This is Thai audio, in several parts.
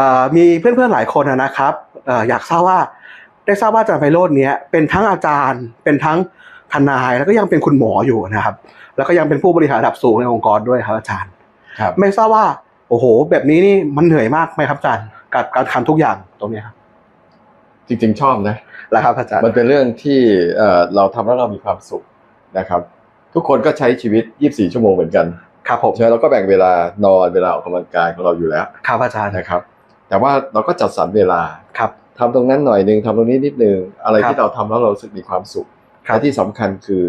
อ่อมีเพื่อนๆหลายคนอะนะครับเอ่ออยากทราบว่าได้ทราบว่าอาจารย์ไพโรจน์เนี้ยเป็นทั้งอาจารย์ เป็นทั้งทนายแล้วก็ยังเป็นคุณหมออยู่นะครับ แล้วก็ยังเป็นผู้บริหารระดับสูงในองค์กรด้วยครับอาจารย์ครับไม่ทราบว่า โอ้โห แบบนี้นี่มันเหนื่อยมากไหมครับอาจารย์กับการทำทุกอย่างตรงเนี้ยครับจริงๆชอบนะแล้วครับอาจารย์มันเป็นเรื่องที่เอ่อเราทำแล้วเรามีความสุขนะครับ ทุกคนก็ใช้ชีวิต 24 ชั่วโมงเหมือนกันครับผมใช่ไหมเราก็แบ่งเวลานอนเวลาออกกำลังกายของเราอยู่แล้วครับอาจารย์นะครับ แต่ว่าเราก็จัดสรรเวลาครับทำตรงนั้นหน่อยนึงทำตรงนี้นิดนึงอะไรครับที่เราทำแล้วเรารู้สึกมีความสุขครับและที่สำคัญคือ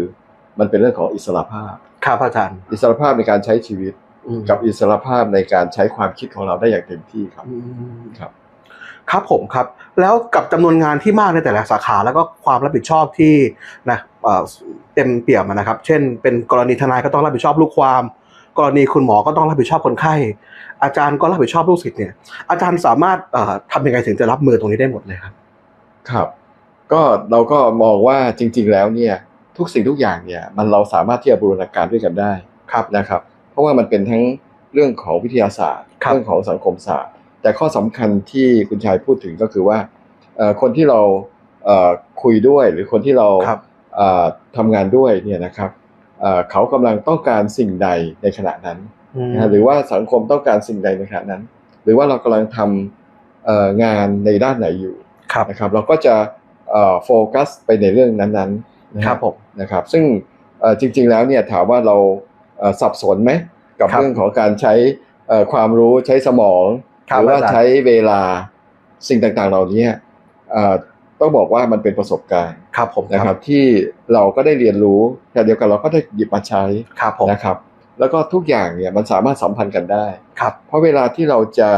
มันเป็นเรื่องของอิสระภาพครับอาจารย์อิสระภาพในการใช้ชีวิตอืมกับอิสระภาพในการใช้ความคิดของเราได้อย่างเต็มที่ครับอืมครับ ครับผมครับ แล้วกับจำนวนงานที่มากในแต่ละสาขาแล้วก็ความรับผิดชอบที่นะเอ่อเต็มเปี่ยมอะนะครับ เช่น เป็นกรณีทนายก็ต้องรับผิดชอบลูกความ กรณีคุณหมอก็ต้องรับผิดชอบคนไข้ อาจารย์ก็รับผิดชอบลูกศิษย์เนี่ย อาจารย์สามารถเอ่อทำยังไงถึงจะรับมือตรงนี้ได้หมดเลยครับ ครับ ก็เราก็มองว่าจริง ๆ แล้วเนี่ยทุกสิ่งทุกอย่างเนี่ยมันเราสามารถที่จะบูรณาการด้วยกันได้ครับนะครับ เพราะว่ามันเป็นทั้งเรื่องของวิทยาศาสตร์ครับเรื่องของสังคมศาสตร์ แต่ข้อสำคัญที่คุณชายพูดถึงก็คือว่าเอ่อคนที่เราเอ่อคุยด้วยหรือคนที่เราครับเอ่อทำงานด้วยเนี่ยนะครับ เอ่อเขากำลังต้องการสิ่งใดในขณะนั้นอืมนะฮะหรือว่าสังคมต้องการสิ่งใดในขณะนั้น หรือว่าเรากำลังทำเอ่องานในด้านไหนอยู่ครับนะครับ เราก็จะเอ่อโฟกัสไปในเรื่องนั้นๆนะฮะครับผมนะครับซึ่งเอ่อจริง ๆแล้วเนี่ยถามว่าเราเอ่อสับสนไหมกับครับเรื่องของการใช้เอ่อความรู้ใช้สมองครัหบรือว่าอาจารย์ใช้เวลาสิ่งต่างๆ เหล่านี้เอ่อ ต้องบอกว่ามันเป็นประสบการณ์ครับผมนะครับ ที่เราก็ได้เรียนรู้แต่เดียวกันเราก็ได้หยิบมาใช้ครับผมนะครับ แล้วก็ทุกอย่างเนี่ยมันสามารถสัมพันธ์กันได้ครับเพราะเวลาที่เราจะ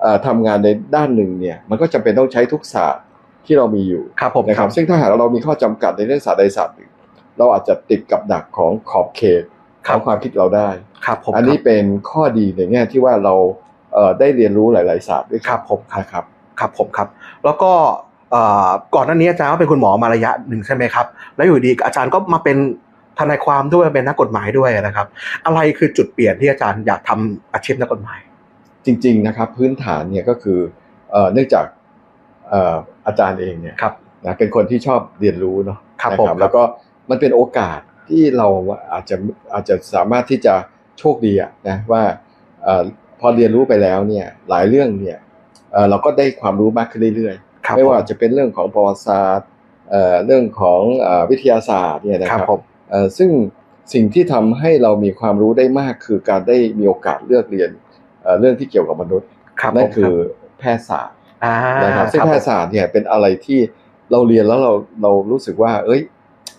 เอ่อทำงานในด้านหนึ่งเนี่ยมันก็จำเป็นต้องใช้ทุกศาสตร์ที่เรามีอยู่ครับผมนะครับ ซึ่งถ้าหากเรามีข้อจำกัดในเรื่องศาสตร์ใดศาสตร์หนึ่งเราอาจจะติดกับดักของขอบเขตของความคิดเราได้ครับผมอันนี้เป็นข้อดีในแง่ที่ว่าเราเอ่อได้เรียนรู้หลาย ๆ ศาสตร์ด้วยครับผมครับนะครับครับผมครับ แล้วก็เอ่อ ก่อนหน้านี้อาจารย์ก็เป็นคุณหมอมาระยะหนึ่งใช่ไหมครับ แล้วอยู่ดีอาจารย์ก็มาเป็นทนายความด้วยเป็นนักกฎหมายด้วยนะครับ อะไรคือจุดเปลี่ยนที่อาจารย์อยากทำอาชีพนักกฎหมาย จริง ๆนะครับ พื้นฐานเนี่ยก็คือเอ่อเนื่องจากเอ่ออาจารย์เองเนี่ยครับนะเป็นคนที่ชอบเรียนรู้เนาะครับนะผมครับแล้วก็มันเป็นโอกาสที่เราอาจจะอาจจะสามารถที่จะโชคดีอะนะว่าเอ่อพอเรียนรู้ไปแล้วเนี่ยหลายเรื่องเนี่ยเอ่อเราก็ได้ความรู้มากขึ้นเรื่อย ครับๆไม่ว่าผจะเป็นเรื่องของประวัติศาสตร์เอ่อเรื่องของเอ่อวิทยาศาสตร์เนี่ยนะคครัรับบผมเอ่อซึ่งสิ่งที่ทำให้เรามีความรู้ได้มากคือการได้มีโอกาสเลือกเรียนเอ่อเรื่องที่เกี่ยวกับมนุษย์ครับนั่ผนมคือแพทยศาสตร์อ่านะครับซึ่งคแพรับทยศาสตร์เนี่ยเป็นอะไรที่เราเรียนแล้วเราเรารู้สึกว่า เอ้ย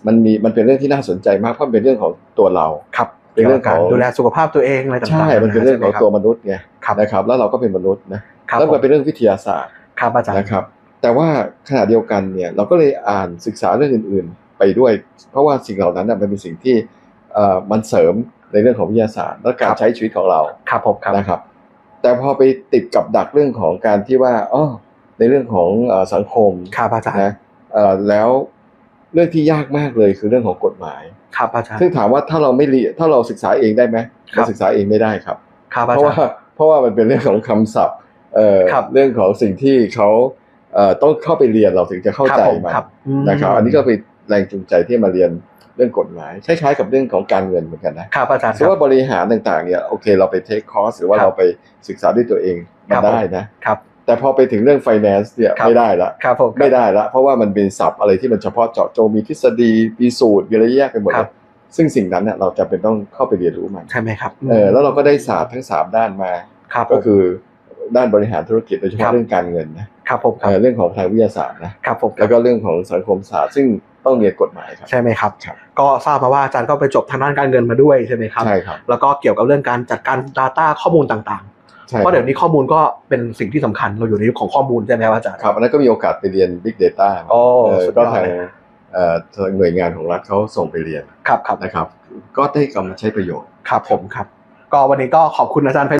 มันมีมันเป็นเรื่องที่น่าสนใจมากเพราะมันเป็นเรื่องของตัวเราครับเป็นเรื่องของดูแลสุขภาพตัวเองอะไรต่างๆใช่ มันเป็นเรื่องของตัวมนุษย์ไงครับนะครับ แล้วเราก็เป็นมนุษย์นะครับแล้วผมันมเป็นเรื่องวิทยาศาสตร์ครับอาจารย์นะครับ แต่ว่าขณะเดียวกันเนี่ยเราก็เลยอ่านศึกษาเรื่องอื่น ๆ ไปด้วย เพราะว่าสิ่งเหล่านั้นน่ะมันเป็นสิ่งที่เอ่อมันเสริมในเรื่องของวิทยาศาสตร์และการใช้ชีวิตของเราครับผมครับนะครับ แต่พอไปติดกับดักเรื่องของการที่ว่าอ๋อในเรื่องของเอ่อสังคมครับอาจารย์นะเอ่อแล้วเรื่องที่ยากมากเลยคือเรื่องของกฎหมายครับอาจารย์ซึ่งถามว่าถ้าเราไม่เรียนถ้าเราศึกษาเองได้ไหมครับเราศึกษาเองไม่ได้ครับครับเพอาราะจารว่าย์เพราะว่ามันเป็นเรื่องของคำศัพท์เอ่อครับเรื่องของสิ่งที่เขาเอ่อ ต้องเข้าไปเรียนเราถึงจะเข้าใจครับผมมันครับอืมนะครับ อันนี้ก็เป็นแรงจูงใจที่มาเรียนเรื่องกฎหมายคล้ายๆกับเรื่องของการเงินเหมือนกันนะครับอาจารย์สมมติว่าบริหารต่างๆเนี่ยโอเคเราไปเทคคอร์สหรือว่าครับเราไปศึกษาด้วยตัวเองครัมาบได้นะครับแต่พอไปถึงเรื่อง finance เนี่ยครับไม่ได้ละครับผมไม่ได้ละ เพราะว่ามันเป็นศัพท์อะไรที่มันเฉพาะเจาะจงมีทฤษฎีมีสูตรมีอะไรแยกไปหมดคเลรับยซึ่งสิ่งนั้นเนี่ยเราจะเป็นต้องเข้าไปเรียนรู้มันใช่ไหมครับเออแล้วเราก็ได้ศาสตร์ทั้งสามด้านมาครับก็คือ ด้านบริหารธุรกิจโดยเฉครัพาะบเรื่องการเงินนะครับผมคเอรับอเรื่องของทางวิทยาศาสตร์นะครับผมครัแล้บวก็เรื่องของสังคมศาสตร์ซึ่งต้องเรียนกฎหมายครับใช่ไหมครับครับ ก็ทราบมาว่าอาจารย์ก็ไปจบทางด้านการเงินมาด้วยใช่ไหมครับใช่ครับแล้วก็เกี่ยวกับเรื่องการจัดการ Data ข้อมูลต่างใช่ๆเพราะเดี๋ยวนี้ข้อมูลก็เป็นสิ่งที่สำคัญเราอยู่ในยุคของข้อมูลใช่ไหมครับอาจารย์ครับอันนั้นก็มีโอกาสไปเรียน Big Data โอ้เออสุดยก็อดทางเลยเอ่อทางหน่วยงานของรัฐเขาส่งไปเรียนครับครับนะครับ ก็ได้กำมาใช้ประโยชน์ครับผมครับ ก็วันนี้ก็ขอบคุณอาจารย์ไพ